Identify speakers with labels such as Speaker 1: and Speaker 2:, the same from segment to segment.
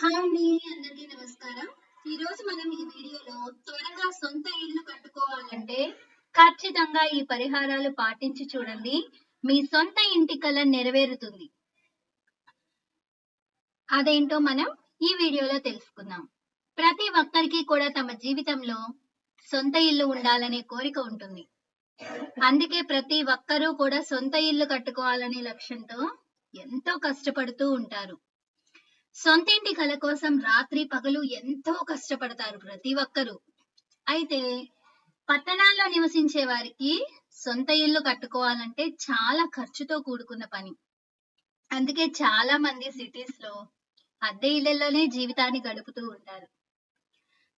Speaker 1: Hi అండి అందరికీ నమస్కారం. ఈ రోజు మనం ఈ వీడియోలో త్వరగా సొంత ఇల్లు కట్టుకోవాలంటే ఖచ్చితంగా ఈ పరిహారాలు పాటించి చూడండి. మీ సొంత ఇంటి కల నెరవేరుతుంది. అదేంటో మనం ఈ వీడియోలో తెలుసుకుందాం. ప్రతి ఒక్కరికి కూడా తమ జీవితంలో సొంత ఇల్లు ఉండాలనే కోరిక ఉంటుంది. అందుకే ప్రతి ఒక్కరూ కూడా సొంత ఇల్లు కట్టుకోవాలనే లక్ష్యంతో ఎంతో కష్టపడుతూ ఉంటారు. సొంత ఇంటి కల కోసం రాత్రి పగలు ఎంతో కష్టపడతారు ప్రతి ఒక్కరూ. అయితే పట్టణాల్లో నివసించే వారికి సొంత ఇల్లు కట్టుకోవాలంటే చాలా ఖర్చుతో కూడుకున్న పని. అందుకే చాలా మంది సిటీస్లో అద్దె ఇళ్ళలోనే జీవితాన్ని గడుపుతూ ఉంటారు.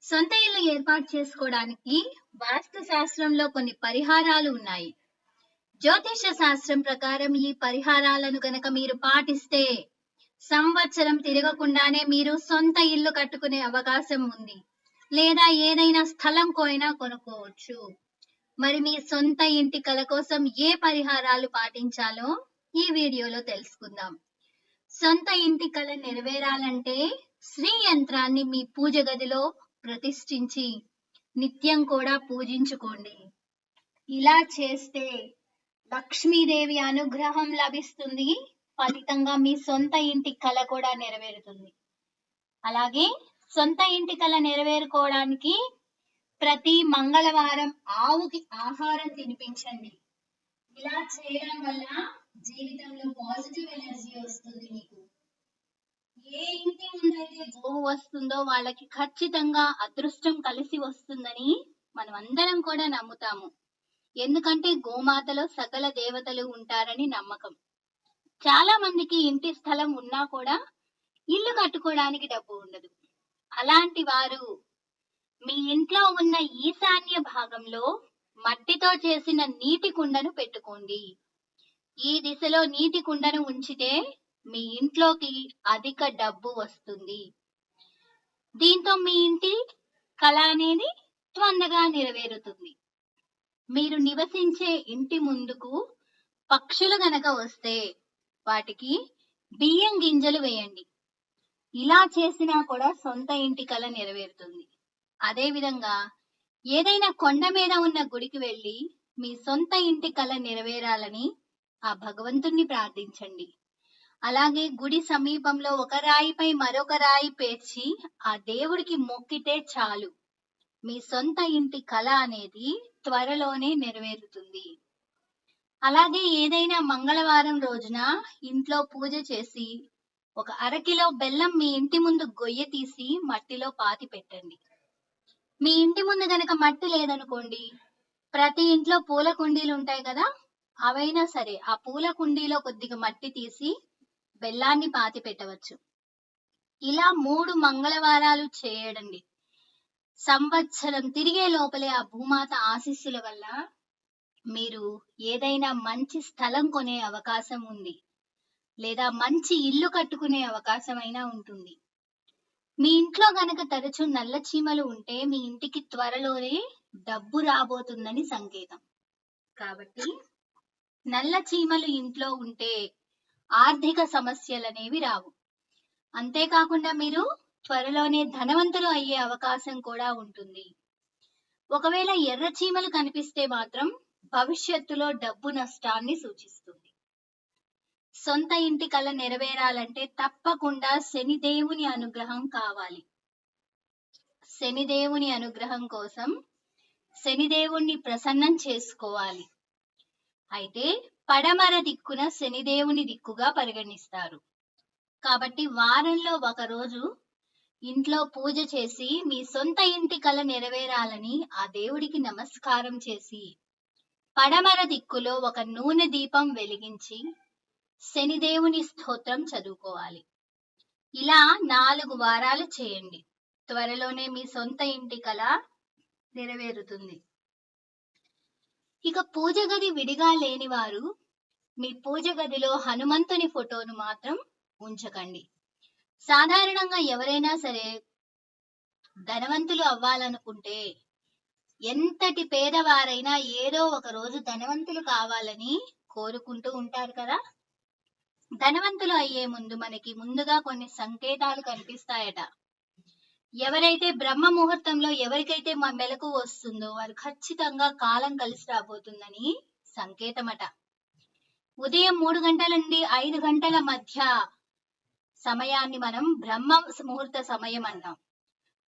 Speaker 1: సొంత ఇల్లు ఏర్పాటు చేసుకోవడానికి వాస్తు శాస్త్రంలో కొన్ని పరిహారాలు ఉన్నాయి. జ్యోతిష శాస్త్రం ప్రకారం ఈ పరిహారాలను గనక మీరు పాటిస్తే సంవత్సరం తిరగకుండానే మీరు సొంత ఇల్లు కట్టుకునే అవకాశం ఉంది. లేదా ఏదైనా స్థలం కోయినా కొనుక్కోవచ్చు. మరి మీ సొంత ఇంటి కల కోసం ఏ పరిహారాలు పాటించాలో ఈ వీడియోలో తెలుసుకుందాం. సొంత ఇంటి కల నెరవేరాలంటే శ్రీ యంత్రాన్ని మీ పూజ గదిలో ప్రతిష్ఠించి నిత్యం కూడా పూజించుకోండి. ఇలా చేస్తే లక్ష్మీదేవి అనుగ్రహం లభిస్తుంది. ఫలితంగా మీ సొంత ఇంటి కళ కూడా నెరవేరుతుంది. అలాగే సొంత ఇంటి కళ నెరవేరుకోవడానికి ప్రతి మంగళవారం ఆవుకి ఆహారం తినిపించండి. ఇలా చేయడం వల్ల జీవితంలో పాజిటివ్ ఎనర్జీ వస్తుంది మీకు. ఏ ఇంటి ముందైతే గోవు వస్తుందో వాళ్ళకి ఖచ్చితంగా అదృష్టం కలిసి వస్తుందని మనం అందరం కూడా నమ్ముతాము. ఎందుకంటే గోమాతలో సకల దేవతలు ఉంటారని నమ్మకం. చాలా మందికి ఇంటి స్థలం ఉన్నా కూడా ఇల్లు కట్టుకోవడానికి డబ్బు ఉండదు. అలాంటి వారు మీ ఇంట్లో ఉన్న ఈశాన్య భాగంలో మట్టితో చేసిన నీటి కుండను పెట్టుకోండి. ఈ దిశలో నీటి కుండను ఉంచితే మీ ఇంట్లోకి అధిక డబ్బు వస్తుంది. దీంతో మీ ఇంటి కళ అనేది త్వరగా నెరవేరుతుంది. మీరు నివసించే ఇంటి ముందుకు పక్షులు గనక వస్తే వాటికి బియ్యం గింజలు వేయండి. ఇలా చేసినా కూడా సొంత ఇంటి కళ నెరవేరుతుంది. అదే విధంగా ఏదైనా కొండ మీద ఉన్న గుడికి వెళ్ళి మీ సొంత ఇంటి కళ నెరవేరాలని ఆ భగవంతుణ్ణి ప్రార్థించండి. అలాగే గుడి సమీపంలో ఒక రాయిపై మరొక రాయి పేర్చి ఆ దేవుడికి మొక్కితే చాలు. మీ సొంత ఇంటి కళ అనేది త్వరలోనే నెరవేరుతుంది. అలాగే ఏదైనా మంగళవారం రోజున ఇంట్లో పూజ చేసి ఒక అరకిలో బెల్లం మీ ఇంటి ముందు గొయ్య తీసి మట్టిలో పాతి పెట్టండి. మీ ఇంటి ముందు గనక మట్టి లేదనుకోండి ప్రతి ఇంట్లో పూల కుండీలు ఉంటాయి కదా అవైనా సరే ఆ పూల కుండీలో కొద్దిగా మట్టి తీసి బెల్లాన్ని పాతి పెట్టవచ్చు. ఇలా మూడు మంగళవారాలు చేయడండి. సంవత్సరం తిరిగే లోపలే ఆ భూమాత ఆశీస్సుల వల్ల మీరు ఏదైనా మంచి స్థలం కొనే అవకాశం ఉంది లేదా మంచి ఇల్లు కట్టుకునే అవకాశం అయినా ఉంటుంది. మీ ఇంట్లో గనక తరచూ నల్ల చీమలు ఉంటే మీ ఇంటికి త్వరలోనే డబ్బు రాబోతుందని సంకేతం. కాబట్టి నల్ల చీమలు ఇంట్లో ఉంటే ఆర్థిక సమస్యలు అనేవి రావు. అంతేకాకుండా మీరు త్వరలోనే ధనవంతులు అయ్యే అవకాశం కూడా ఉంటుంది. ఒకవేళ ఎర్ర చీమలు కనిపిస్తే మాత్రం భవిష్యత్తులో డబ్బు నష్టాన్ని సూచిస్తుంది. సొంత ఇంటి కల నెరవేరాలంటే తప్పకుండా శనిదేవుని అనుగ్రహం కావాలి. శనిదేవుని అనుగ్రహం కోసం శనిదేవుణ్ణి ప్రసన్నం చేసుకోవాలి. అయితే పడమర దిక్కున శనిదేవుని దిక్కుగా పరిగణిస్తారు. కాబట్టి వారంలో ఒక రోజు ఇంట్లో పూజ చేసి మీ సొంత ఇంటి కల నెరవేరాలని ఆ దేవుడికి నమస్కారం చేసి పడమర దిక్కులో ఒక నూనె దీపం వెలిగించి శనిదేవుని స్తోత్రం చదువుకోవాలి. ఇలా నాలుగు వారాలు చేయండి. త్వరలోనే మీ సొంత ఇంటి కల నెరవేరుతుంది. ఇక పూజ గది విడిగా లేని వారు మీ పూజ గదిలో హనుమంతుని ఫోటోను మాత్రం ఉంచకండి. సాధారణంగా ఎవరైనా సరే ధనవంతులు అవ్వాలనుకుంటే ఎంతటి పేదవారైనా ఏదో ఒక రోజు ధనవంతులు కావాలని కోరుకుంటూ ఉంటారు కదా? ధనవంతులు అయ్యే ముందు మనకి ముందుగా కొన్ని సంకేతాలు కనిపిస్తాయట. ఎవరైతే బ్రహ్మ ముహూర్తంలో ఎవరికైతే మా మెలకు వస్తుందో వారు ఖచ్చితంగా కాలం కలిసి రాబోతుందని సంకేతమట. ఉదయం మూడు గంటల నుండి ఐదు గంటల మధ్య సమయాన్ని మనం బ్రహ్మ ముహూర్త సమయం అన్నాం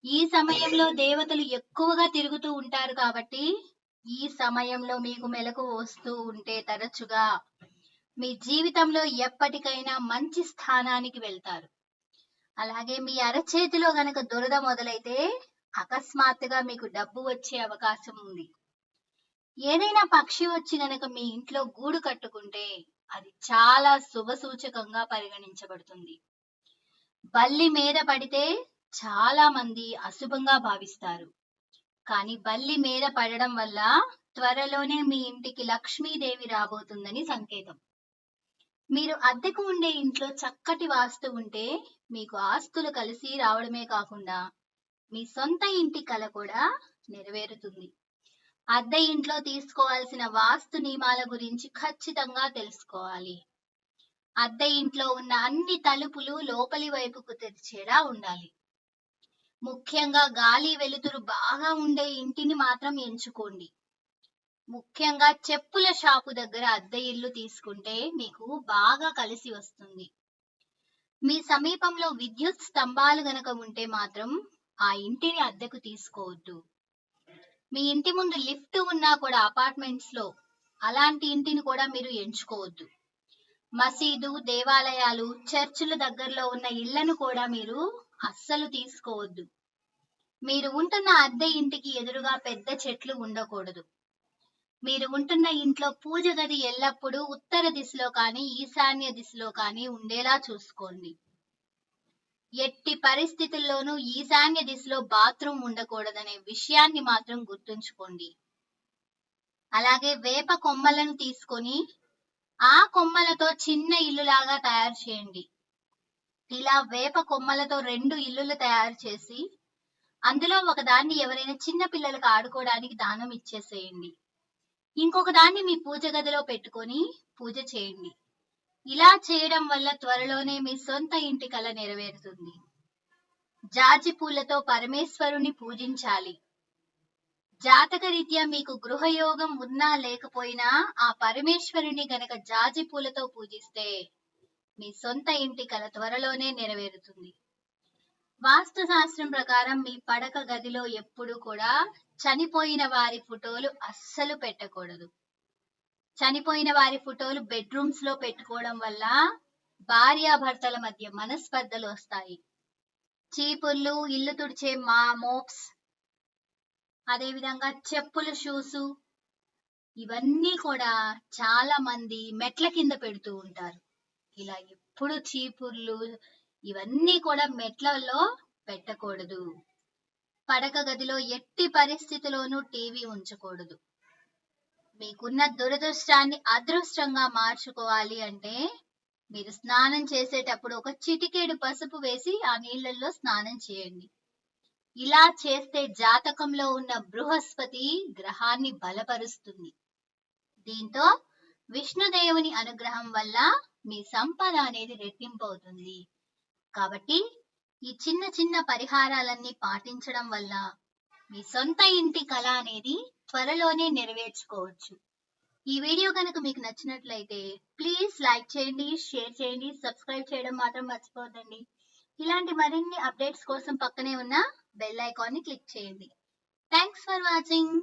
Speaker 1: ఈ సమయంలో దేవతలు ఎక్కువగా తిరుగుతూ ఉంటారు కాబట్టి ఈ సమయంలో మీకు మెలకు వస్తూ ఉంటే తరచుగా మీ జీవితంలో ఎప్పటికైనా మంచి స్థానానికి వెళ్తారు. అలాగే మీ అరచేతిలో గనక దురద మొదలైతే అకస్మాత్తుగా మీకు డబ్బు వచ్చే అవకాశం ఉంది. ఏదైనా పక్షి వచ్చి గనక మీ ఇంట్లో గూడు కట్టుకుంటే అది చాలా శుభ సూచకంగా పరిగణించబడుతుంది. బల్లి మీద పడితే చాలా మంది అశుభంగా భావిస్తారు. కానీ బల్లి మీద పడడం వల్ల త్వరలోనే మీ ఇంటికి లక్ష్మీదేవి రాబోతుందని సంకేతం. మీరు అద్దెకు ఉండే ఇంట్లో చక్కటి వాస్తు ఉంటే మీకు ఆస్తులు కలిసి రావడమే కాకుండా మీ సొంత ఇంటి కల కూడా నెరవేరుతుంది. అద్దె ఇంట్లో తీసుకోవాల్సిన వాస్తు నియమాల గురించి ఖచ్చితంగా తెలుసుకోవాలి. అద్దె ఇంట్లో ఉన్న అన్ని తలుపులు లోపలి వైపుకు తెరిచేలా ఉండాలి. ముఖ్యంగా గాలి వెలుతురు బాగా ఉండే ఇంటిని మాత్రం ఎంచుకోండి. ముఖ్యంగా చెప్పుల షాపు దగ్గర అద్దె ఇల్లు తీసుకుంటే మీకు బాగా కలిసి వస్తుంది. మీ సమీపంలో విద్యుత్ స్తంభాలు గనక ఉంటే మాత్రం ఆ ఇంటిని అద్దెకు తీసుకోవద్దు. మీ ఇంటి ముందు లిఫ్ట్ ఉన్నా కూడా అపార్ట్మెంట్స్లో అలాంటి ఇంటిని కూడా మీరు ఎంచుకోవద్దు. మసీదు దేవాలయాలు చర్చిల దగ్గరలో ఉన్న ఇళ్ళను కూడా మీరు అస్సలు తీసుకోవద్దు. మీరు ఉంటున్న అద్దె ఇంటికి ఎదురుగా పెద్ద చెట్లు ఉండకూడదు. మీరు ఉంటున్న ఇంట్లో పూజ గది ఎల్లప్పుడూ ఉత్తర దిశలో కానీ ఈశాన్య దిశలో కానీ ఉండేలా చూసుకోండి. ఎట్టి పరిస్థితుల్లోనూ ఈశాన్య దిశలో బాత్రూమ్ ఉండకూడదనే విషయాన్ని మాత్రం గుర్తుంచుకోండి. అలాగే వేప కొమ్మలను తీసుకొని ఆ కొమ్మలతో చిన్న ఇల్లులాగా తయారు చేయండి. ఇలా వేప కొమ్మలతో రెండు ఇల్లులు తయారు చేసి అందులో ఒక దాన్ని ఎవరైనా చిన్న పిల్లలకు ఆడుకోవడానికి దానం ఇచ్చేసేయండి. ఇంకొక దాన్ని మీ పూజ గదిలో పెట్టుకొని పూజ చేయండి. ఇలా చేయడం వల్ల త్వరలోనే మీ సొంత ఇంటి కల నెరవేరుతుంది. జాజి పూలతో పరమేశ్వరుని పూజించాలి. జాతక రీత్యా మీకు గృహయోగం ఉన్నా లేకపోయినా ఆ పరమేశ్వరుని గనక జాజి పూలతో పూజిస్తే మీ సొంత ఇంటి కల త్వరలోనే నెరవేరుతుంది. వాస్తు శాస్త్రం ప్రకారం మీ పడక గదిలో ఎప్పుడు కూడా చనిపోయిన వారి ఫోటోలు అస్సలు పెట్టకూడదు. చనిపోయిన వారి ఫోటోలు బెడ్రూమ్స్లో పెట్టుకోవడం వల్ల భార్యాభర్తల మధ్య మనస్పర్ధలు వస్తాయి. చీపుర్లు ఇల్లు తుడిచే మా మోప్స్ అదేవిధంగా చెప్పులు షూస్ ఇవన్నీ కూడా చాలా మంది మెట్ల కింద పెడుతూ ఉంటారు. ఇలా ఎప్పుడు చీపుర్లు ఇవన్నీ కూడా మెట్లలో పెట్టకూడదు. పడక గదిలో ఎట్టి పరిస్థితిలోనూ టీవీ ఉంచకూడదు. మీకున్న దురదృష్టాన్ని అదృష్టంగా మార్చుకోవాలి అంటే మీరు స్నానం చేసేటప్పుడు ఒక చిటికేడు పసుపు వేసి ఆ నీళ్ళల్లో స్నానం చేయండి. ఇలా చేస్తే జాతకంలో ఉన్న బృహస్పతి గ్రహాన్ని బలపరుస్తుంది. దీంతో విష్ణుదేవుని అనుగ్రహం వల్ల మీ సంపద అనేది రెట్టింపు అవుతుంది కాబట్టి ఈ చిన్న చిన్న పరిహారాలన్నీ పాటించడం వల్ల మీ సొంత ఇంటి కళ అనేది త్వరలోనే నెరవేర్చుకోవచ్చు. ఈ వీడియో కనుక మీకు నచ్చినట్లయితే ప్లీజ్ లైక్ చేయండి షేర్ చేయండి సబ్స్క్రైబ్ చేయడం మాత్రం మర్చిపోదండి ఇలాంటి మరిన్ని అప్డేట్స్ కోసం పక్కనే ఉన్న బెల్ ఐకాన్ని క్లిక్ చేయండి. Thanks for watching.